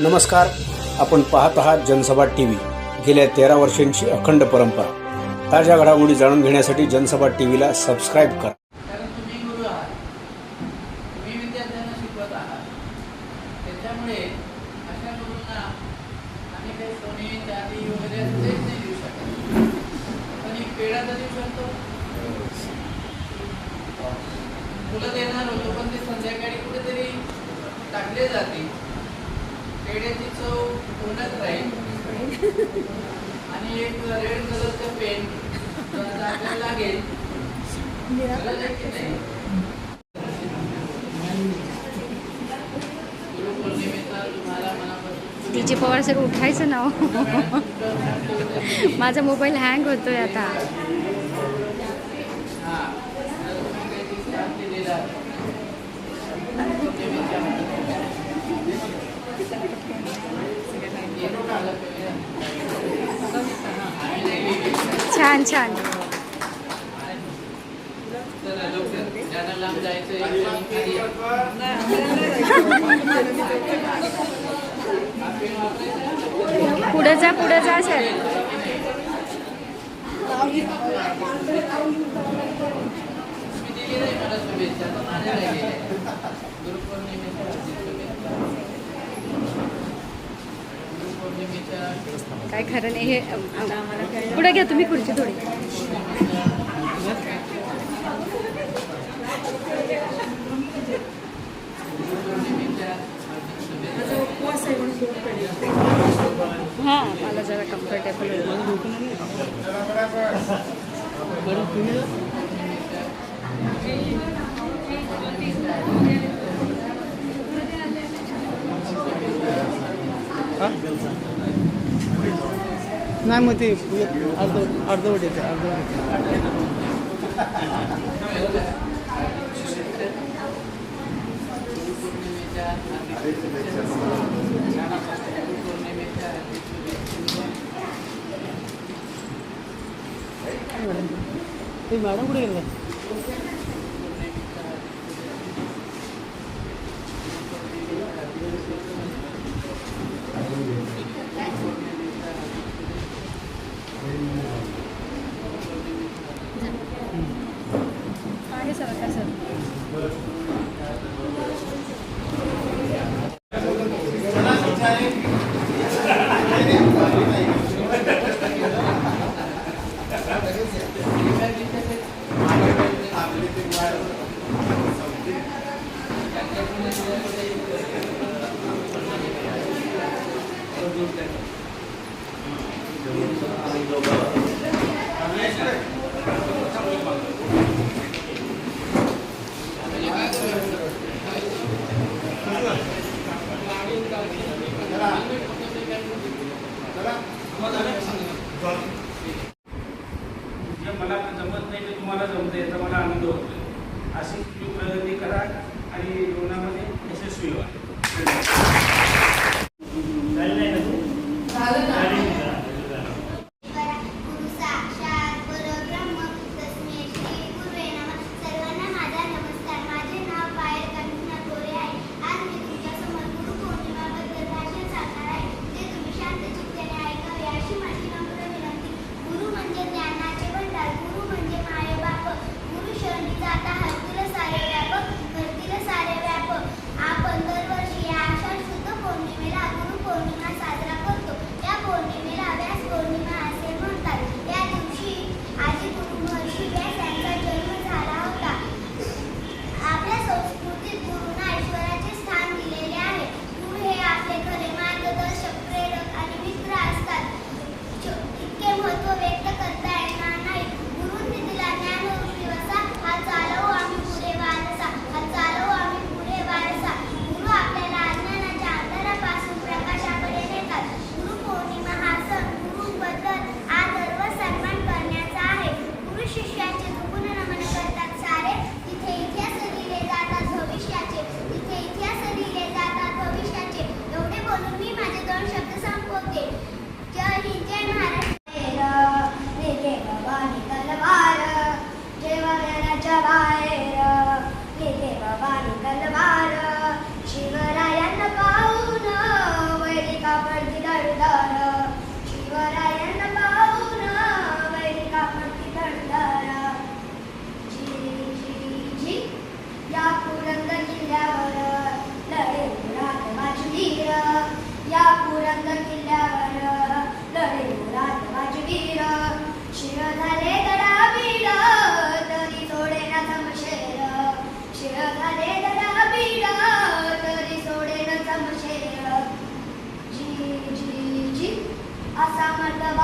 नमस्कार. आपण पाहत आहात जनसभा टी व्ही गेल्या तेरा वर्षांची अखंड परंपरा. ताज्या घडामोडी जाणून घेण्यासाठी जनसभा टी व्हीला सबस्क्राईब करा त्याच्यामुळे अशा गुरूंना आम्ही काही सोने चांदी वगैरे नाही देऊ शकत. पण एक पेढा तर देऊ शकतो फुलं देणार होतो पण ते संध्याकाळी कुठेतरी टाकले जाते पेढ्याची चव राहील आणि एक रेड कलरचं पेन आपल्याला लागेल. डीजे पवार सर उठायचं नाव माझा मोबाईल हँग होतोय आता हा तर तुम्ही काही दिवसात दिलेला गुरुपौर्णिमेच्या येतो का आलं करूया? आम्ही नाही लिहिली. छान छान. पुढे जा पुढे जा सर. शुभेच्छा काय खरं नाही हे? पुढे घ्या तुम्ही खुर्ची थोडी. हां मला जरा कम्फर्टेबल होईल नाही मग ते अर्ध अर्धवट येते अर्धवट येते गुरुपौर्णिमेच्या हार्दिक ครับ जे मला जमत नाही ते तुम्हाला जमतं याचा मला आनंद होतो अशी तुम्ही प्रगती करा आणि जीवनामध्ये यशस्वी व्हा.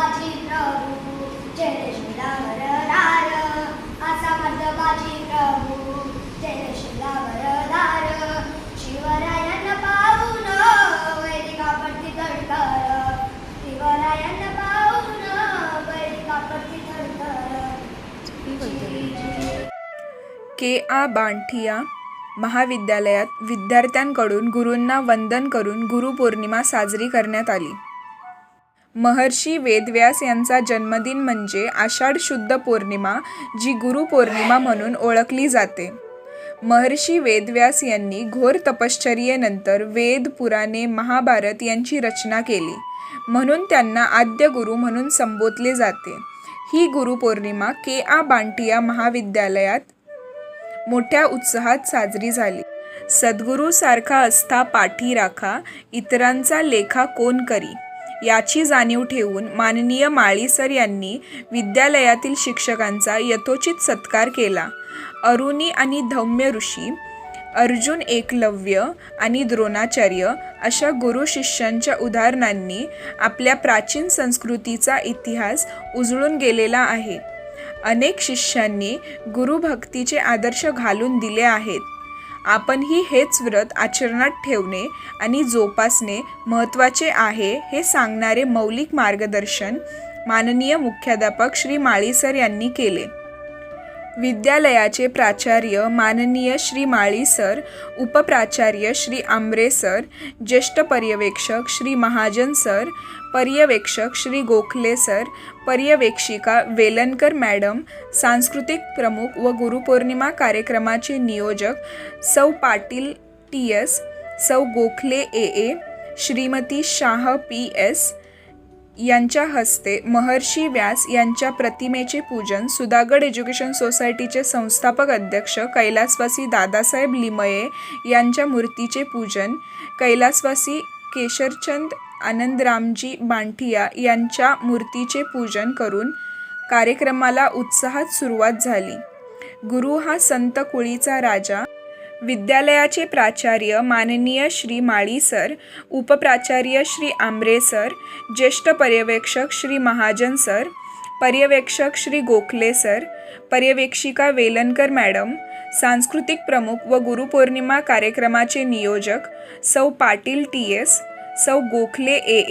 मर्दबाजी प्रभू प्रभू पाहून पाहून के आ बांठिया महाविद्यालयात विद्यार्थ्यांकडून गुरूंना वंदन करून गुरुपौर्णिमा साजरी करण्यात आली. महर्षी वेदव्यास यांचा जन्मदिन म्हणजे आषाढ शुद्ध पौर्णिमा जी गुरुपौर्णिमा म्हणून ओळखली जाते. महर्षी वेदव्यास यांनी घोर तपश्चर्येनंतर वेद पुराणे महाभारत यांची रचना केली. म्हणून त्यांना आद्य गुरु म्हणून संबोधले जाते. ही गुरुपौर्णिमा के आ बांटिया महाविद्यालयात मोठ्या उत्साहात साजरी झाली. सद्गुरूसारखा असता पाठी राखा इतरांचा लेखा कोण करी? याची जाणीव ठेवून माननीय माळीसर यांनी विद्यालयातील शिक्षकांचा यथोचित सत्कार केला. अरुणी आणि धौम्य ऋषी अर्जुन एकलव्य आणि द्रोणाचार्य अशा गुरु शिष्यांच्या उदाहरणांनी आपल्या प्राचीन संस्कृतीचा इतिहास उजळून गेलेला आहे. अनेक शिष्यांनी गुरुभक्तीचे आदर्श घालून दिले आहेत. आपणही हेच व्रत आचरणात ठेवणे आणि जोपासणे महत्त्वाचे आहे हे सांगणारे मौलिक मार्गदर्शन माननीय मुख्याध्यापक श्री माळी सर यांनी केले. विद्यालयाचे प्राचार्य माननीय श्री माळी सर उपप्राचार्य श्री आंब्रे सर ज्येष्ठ पर्यवेक्षक श्री महाजन सर पर्यवेक्षक श्री गोखले सर पर्यवेक्षिका वेलनकर मॅडम सांस्कृतिक प्रमुख व गुरुपौर्णिमा कार्यक्रमाचे नियोजक सौ पाटील टी एस सौ Gokhale A A Shrimati Shah P S यांच्या हस्ते महर्षी व्यास यांच्या प्रतिमेचे पूजन सुधागड एज्युकेशन सोसायटीचे संस्थापक अध्यक्ष कैलासवासी दादासाहेब लिमये यांच्या मूर्तीचे पूजन कैलासवासी केशरचंद आनंदरामजी बांठिया यांच्या मूर्तीचे पूजन करून कार्यक्रमाला उत्साहात सुरुवात झाली. गुरु हा संत कुळीचा राजा. विद्यालयाचे प्राचार्य माननीय श्री माळी सर उपप्राचार्य श्री आंब्रे सर ज्येष्ठ पर्यवेक्षक श्री महाजन सर पर्यवेक्षक श्री गोखले सर पर्यवेक्षिका वेलनकर मॅडम सांस्कृतिक प्रमुख व गुरुपौर्णिमा कार्यक्रमाचे नियोजक सौ पाटील टी एस सौ गोखले ए ए